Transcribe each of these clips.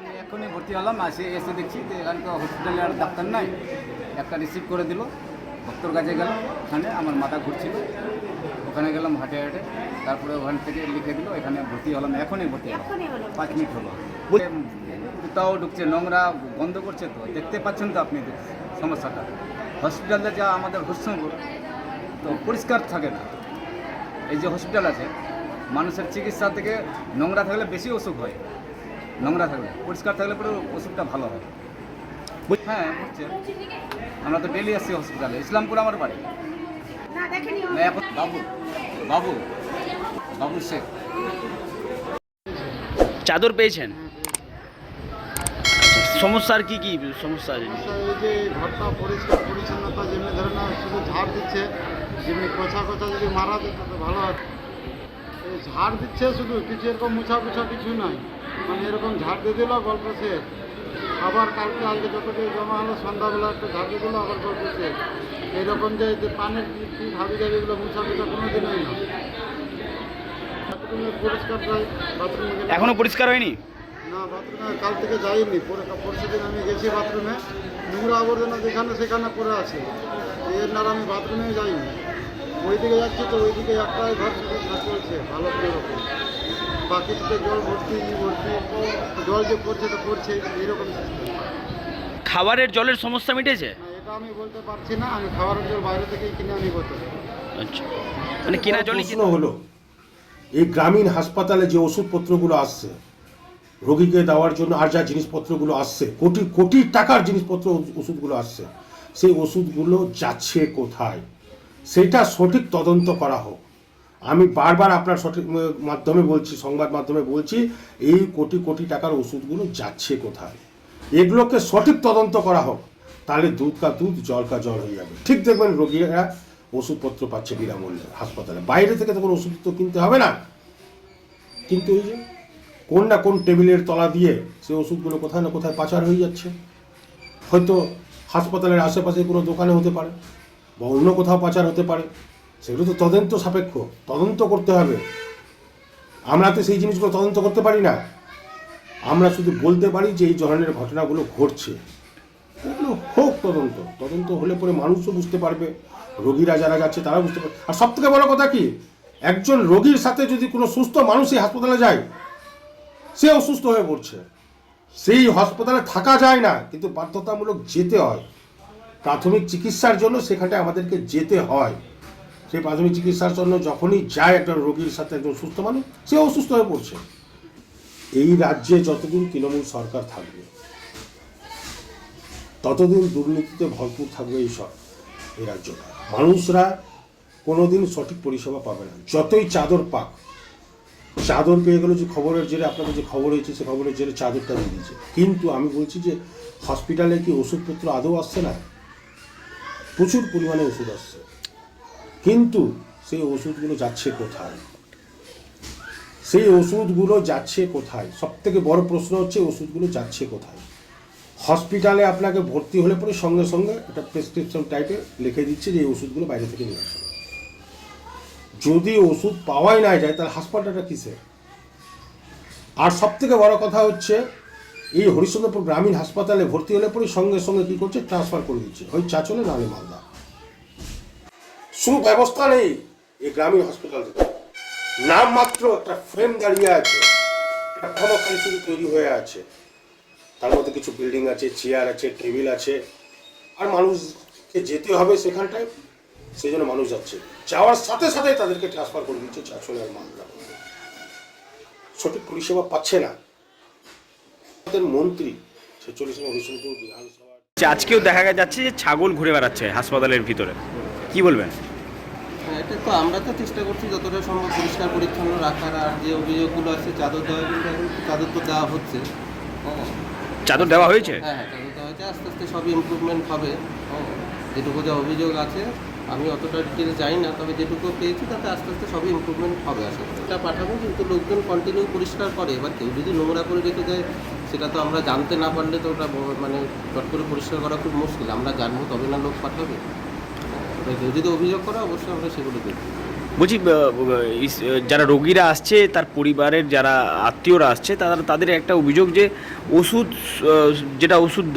আমি এখনই ভর্তি হলাম আসে এসে দেখছি যে এখানে তো হসপিটালে আর ডাক্তার নাই। একটা রিসিভ করে দিল ডক্টর কাছে গেলাম ওখানে আমার মাথা ঘুরছিল। ওখানে গেলাম হাটে হাটে তারপরে ওখান থেকে লিখে দিল এখানে ভর্তি হলাম এখনই ভর্তি হলাম। পাঁচ মিনিট হলো। কোথাও ঢুকছে নোংরা বন্ধ করছে তো দেখতে পাচ্ছেন তো আপনি সমস্যাটা। হসপিটালে যা আমাদের হরিশ্চন্দ্র তো পরিষ্কার থাকে না। এই যে হসপিটাল আছে মানুষের চিকিৎসা থেকে নোংরা থাকলে বেশি অসুখ হয়। নোংরা থাকলে পরিষ্কার থাকলে পরে ওষুধটা ভালো হয়। হ্যাঁ বুঝছে। আমরা তো ডেলি আসছি হসপিটালে ইসলামপুর আমার বাড়ি। বাবু বাবু বাবু শেখ। চাদর পেয়েছেন? সমস্যার কি কি সমস্যা? আছে এই যে ঘরটা পরিষ্কার পরিচ্ছন্নতা যেমনি ধরে না শুধু ঝাড় দিচ্ছে যেমনি কোচা কোচা যদি মারা দিত তো ভালো হতো এই ঝাড় দিচ্ছে শুধু কিছু এরকম মুছা কুছা কিছু নাই। মানে এরকম ঝাড় দিয়ে দিল গল্প শেষ। আবার কালকে আজকে যতটুকু জমা হলো সন্ধ্যাবেলা একটু ঝাড় দিয়ে দিল আবার গল্প শেষ। এইরকম যে যে পানের কি ভাবি যাবে এগুলো মুছা কুচা কোনো দিনই না পরিষ্কার যায় বাথরুমে এখনও পরিষ্কার হয়নি? না বাথরুমে কাল থেকে যাইনি। পরে পরশু দিন আমি গেছি বাথরুমে। নোংরা আবর্জনা যেখানে সেখানে পড়ে আছে। এর নার আমি বাথরুমে যাইনি। ওইদিকে যাচ্ছি তো ওইদিকে একটাই ঘর চলছে ভালো করে রকম বাকিতে জল ভর্তি ভর্তি জল যে পড়ছে তো পড়ছে এইরকম খাবারের জলের সমস্যা মিটেছে? এটা আমি বলতে পারছি না আমি খাবারের জল বাইরে থেকেই কিনে আনি হতো আচ্ছা। মানে কিনা জলই প্রশ্ন হলো এই গ্রামীণ হাসপাতালে যে ওষুধপত্রগুলো আসছে রোগীকে দেওয়ার জন্য আর যা জিনিসপত্রগুলো আসছে কোটি কোটি টাকার জিনিসপত্র ওষুধগুলো আসছে সেই ওষুধগুলো যাচ্ছে কোথায়? সেটা সঠিক তদন্ত করা হোক। আমি বারবার আপনার সঠিক মাধ্যমে বলছি, সংবাদ মাধ্যমে বলছি, এই কোটি কোটি টাকার ওষুধগুলো যাচ্ছে কোথায়? এগুলোকে সঠিক তদন্ত করা হোক, তাহলে দুধ কা দুধ, জল কা জল হয়ে যাবে। ঠিক দেখবেন রোগীরা ওষুধপত্র পাচ্ছে বিনামূল্যে হাসপাতালে। বাইরে থেকে তো কোনো ওষুধ তো কিনতে হবে না। কিন্তু এই যে কোন না কোন টেবিলের তলা দিয়ে সেই ওষুধগুলো কোথায় না কোথায় পাচার হয়ে যাচ্ছে। হয়তো হাসপাতালের আশেপাশে কোনো দোকানে হতে পারে। বা অন্য কোথাও পাচার হতে পারে, সেগুলো তো তদন্ত সাপেক্ষ, তদন্ত করতে হবে। আমরা তো সেই জিনিসগুলো তদন্ত করতে পারি না। আমরা শুধু বলতে পারি যে এই ধরনের ঘটনাগুলো ঘটছে। এগুলো হোক তদন্ত তদন্ত হলে পরে মানুষও বুঝতে পারবে, রোগীরা যারা যাচ্ছে তারা বুঝতে পারবে। আর সব থেকে বড় কথা কি, একজন রোগীর সাথে যদি কোনো সুস্থ মানুষই হাসপাতালে যায়, সে অসুস্থ হয়ে পড়ছে। সেই হাসপাতালে থাকা যায় না, কিন্তু বাধ্যতামূলক যেতে হয়। প্রাথমিক চিকিৎসার জন্য সেখানে আমাদেরকে যেতে হয়। সেই প্রাথমিক চিকিৎসার জন্য যখনই যায় একটা রোগীর সাথে একজন সুস্থ মানুষ সে অসুস্থ হয়ে পড়ছে। এই রাজ্যে যতদিন তৃণমূল সরকার থাকবে, ততদিন দুর্নীতিতে ভরপুর থাকবে এই সব এই রাজ্যটা। মানুষরা কোনোদিন সঠিক পরিষেবা পাবে না। যতই চাদর পাক, চাদর পেয়ে গেল যে খবরের জেরে, আপনাদের যে খবর হয়েছে, সে খবরের জেরে চাদরটা দিয়ে দিয়েছে। কিন্তু আমি বলছি যে হসপিটালে কি ওষুধপত্র আদৌ আসছে না? প্রচুর পরিমাণে ওষুধ আসছে। কিন্তু সেই ওষুধগুলো যাচ্ছে কোথায়? সেই ওষুধগুলো যাচ্ছে কোথায়? সব থেকে বড় প্রশ্ন হচ্ছে ওষুধগুলো যাচ্ছে কোথায়? হসপিটালে আপনাকে ভর্তি হলে পরে সঙ্গে সঙ্গে একটা প্রেসক্রিপশন টাইপে লিখে দিচ্ছে যে এই ওষুধগুলো বাইরে থেকে নিয়ে আসবে যদি ওষুধ পাওয়াই না যায়, তাহলে হাসপাতালটা কিসে আর সব থেকে বড় কথা হচ্ছে এই হরিশ্চন্দ্রপুর গ্রামীণ হাসপাতালে ভর্তি হলে পরে সঙ্গে সঙ্গে কি করছে? ট্রান্সফার করে দিচ্ছে। ওই চাচলে নালে মালদা। সুব্যবস্থা নেই এই গ্রামীণ হাসপাতাল নাম মাত্র একটা ফ্রেম দাঁড়িয়ে আছে। শুধু তৈরি হয়ে আছে। তার মধ্যে কিছু বিল্ডিং আছে চেয়ার আছে টেবিল আছে। আর মানুষকে যেতে হবে সেখানটায়। সেই জন্য মানুষ যাচ্ছে। যাওয়ার সাথে সাথে তাদেরকে ট্রান্সফার করে দিচ্ছে চারশো আর মালদা। সঠিক পরিষেবা পাচ্ছে না। মন্ত্রী হরিশঙ্কর বিধানসভা আজকেও দেখা যাচ্ছে যে ছাগল ঘুরে বেড়াচ্ছে হাসপাতালের ভিতরে। কি বলবেন? হ্যাঁ, এটা তো আমরা তো চেষ্টা করছি যতটা সম্ভব পরিষ্কার পরিচ্ছন্ন রাখার আর যে অভিযোগগুলো আছে চাদর দেওয়া কিন্তু এখন চাদর তো দেওয়া হচ্ছে। হ্যাঁ। চাদর দেওয়া হয়েছে? হ্যাঁ হ্যাঁ চাদর দেওয়া হচ্ছে আস্তে আস্তে সবই ইম্প্রুভমেন্ট হবে। হ্যাঁ যেটুকু যা অভিযোগ আছে আমি অতটা ডিটেলস জানি না তবে যেটুকু পেয়েছি তাতে আস্তে আস্তে সবই ইম্প্রুভমেন্ট হবে আশা করি। এটা পাঠাবো কিন্তু লোকজন কন্টিনিউ পরিষ্কার করে এবার কেউ যদি নোংরা করে রেখে যায় সেটা তো আমরা জানতে না পারলে তো ওটা মানে চট করে পরিষ্কার করা খুব মুশকিল। আমরা জানব তবে না লোক পাঠাবে। এবার কেউ যদি অভিযোগ করে অবশ্যই আমরা সেগুলো দেখব। বলছি যারা রোগীরা আসছে তার পরিবারের যারা আত্মীয়রা আসছে তারা তাদের একটা অভিযোগ যে ওষুধ যেটা ওষুধ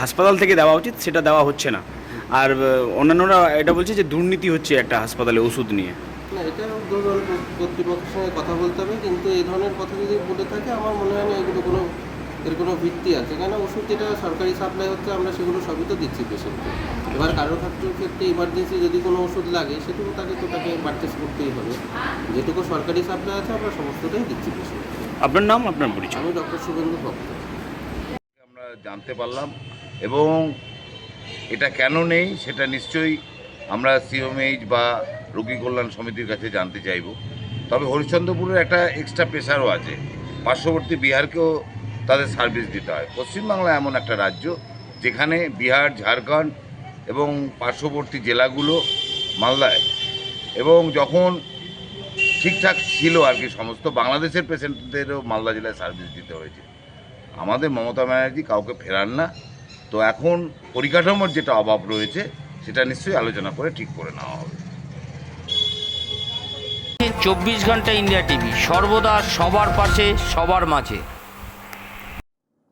হাসপাতাল থেকে দেওয়া উচিত সেটা দেওয়া হচ্ছে না। আর অন্যান্যরা এটা বলছে যে দুর্নীতি হচ্ছে একটা হাসপাতালে ওষুধ নিয়ে। না এটা কর্তৃপক্ষের সঙ্গে কথা বলতে হবে কিন্তু এই ধরনের কথা যদি বলে থাকে আমার মনে হয় না এগুলো কোনো এর কোনো ভিত্তি আছে? কেন ওষুধ যেটা সরকারি সাপ্লাই হচ্ছে আমরা সেগুলো সবই তো দিচ্ছি পেশেন্টকে এবার কারও ক্ষেত্রে ক্ষেত্রে ইমার্জেন্সি যদি কোনো ওষুধ লাগে সেটুকু তাকে তো তাকে পারচেস করতেই হবে। যেটুকু সরকারি সাপ্লাই আছে আমরা সমস্তটাই দিচ্ছি পেশেন্টকে আপনার নাম আপনার পরিচয়। আমি ডক্টর শুভেন্দু ভক্ত। আমরা জানতে পারলাম এবং এটা কেন নেই সেটা নিশ্চয়ই আমরা সিওমএইচ বা রোগী কল্যাণ সমিতির কাছে জানতে চাইব। তবে হরিশ্চন্দ্রপুরের একটা এক্সট্রা প্রেশারও আছে। পার্শ্ববর্তী বিহারকেও তাদের সার্ভিস দিতে হয়। পশ্চিমবাংলা এমন একটা রাজ্য যেখানে বিহার, ঝাড়খণ্ড এবং পার্শ্ববর্তী জেলাগুলো মালদায় এবং যখন ঠিকঠাক ছিল আর কি, সমস্ত বাংলাদেশের পেশেন্টদেরও মালদা জেলায় সার্ভিস দিতে হয়েছে। আমাদের মমতা ব্যানার্জি কাউকে ফেরান না। তো এখন পরিকাঠামোর যেটা অভাব রয়েছে, সেটা নিশ্চয়ই আলোচনা করে ঠিক করে নেওয়া হবে। চব্বিশ ঘণ্টা ইন্ডিয়া টিভি, সর্বদা সবার পাশে, সবার মাঝে।